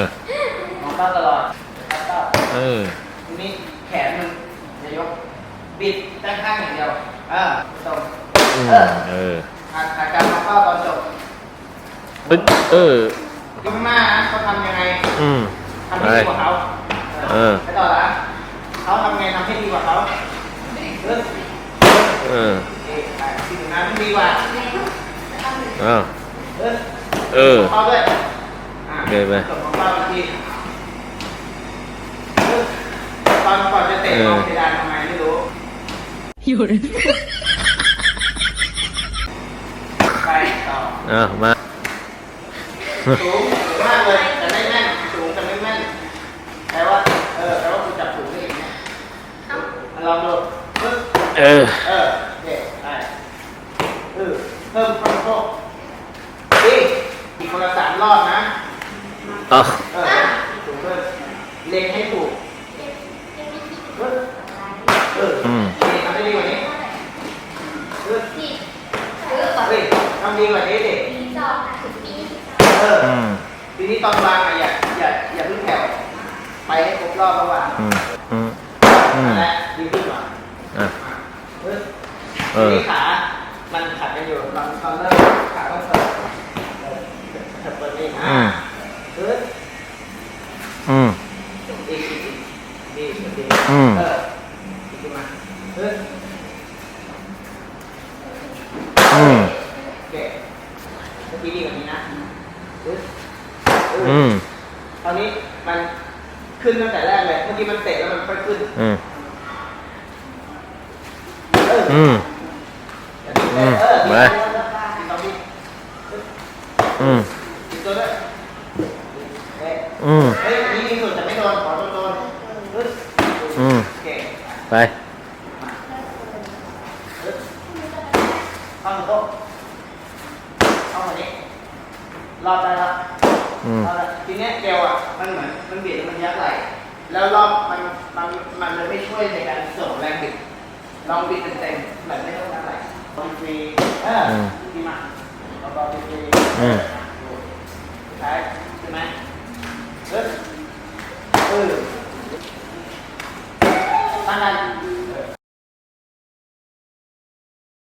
อ มองเป้าตลอดเป้าเออ ทีนี้แขนมันจะยก บิดด้านข้างอย่างเดียวเออตรงอืมเออเอออาอาการมองเป้าตอนจบเอ้ยเออดูข้างหน้านะเขาทำยังไงอืม ทำให้ดีกว่าเขาเออ ไปต่อละเขาทำไงทำให้ดีกว่าเขาเออเออเอ๊ะอะที่ถึงนั้นดีกว่าอ้าวเออ เออ เข้าด้วยอะโอเคไป จบ ของเป้าอีกทีเออตอนก่อนจะเตะเออมองเพดานทำไมไม่รู้有人，ไปต่ออ้าวมาสูงสูงมากเลยแต่ไม่แม่นสูงแต่ไม่แม่นแปลว่าเออแปลว่าคุณจับถูกได้อีกเนี่ยลองดูปึ๊บเออเออโอเคได้เออเพิ่มความโชคดีอีกคนละสามรอบนะ เอาเออถูกเพิ่มเล็งให้ถูกเอออออืมดีทำได้ดีกว่านี้เออเฮ้ยทำดีกว่านี้ดิเอออืมทีนี้ตอนวางอะอย่าอย่าอย่าเพิ่งแถวไปให้ครบรอบระหว่างอืมอืมอืมและดีขึ้นก่อนอะเออเอทีอ นี้ขามันตอนเริ่มขาต้องเปิดเออเปิดเอง อื อะ ม เออ อืม ดีดีดีดีดี อืมเออดีขึ้นมาเอออืมโอเคเมื่อกี้ดีกว่านี้นะเออเอออืมตอนนี้มันขึ้นตั้งแต่แรกเลย เมื่อกี้มันเตะแล้วมันค่อยขึ้น อืมเอออืมเออเออไปดีตรงนี้อืมดีตัวด้วยเฮ้ยอืมเฮ้ยอันนี้มีส่วนแต่ไม่โดนขอโดนโดนเออ อืม โอเค ไปเออเข้ามาโต๊ะเข้ามานี้รอบได้แล้วอืมรอบได้ทีเนี้ยเกลอะมันเหมือนมันเบียดแล้วมันยัดไหลแล้วรอบมันมันมันเลยไม่ช่วยในการส่งแรงบิดลองบิดเต็มๆแบบไม่ต้องยัดไหลลองฟรีเอออืมดีมากลองลองฟรีอืมสุดท้ายใช่ไหมเออเออ ஆனால்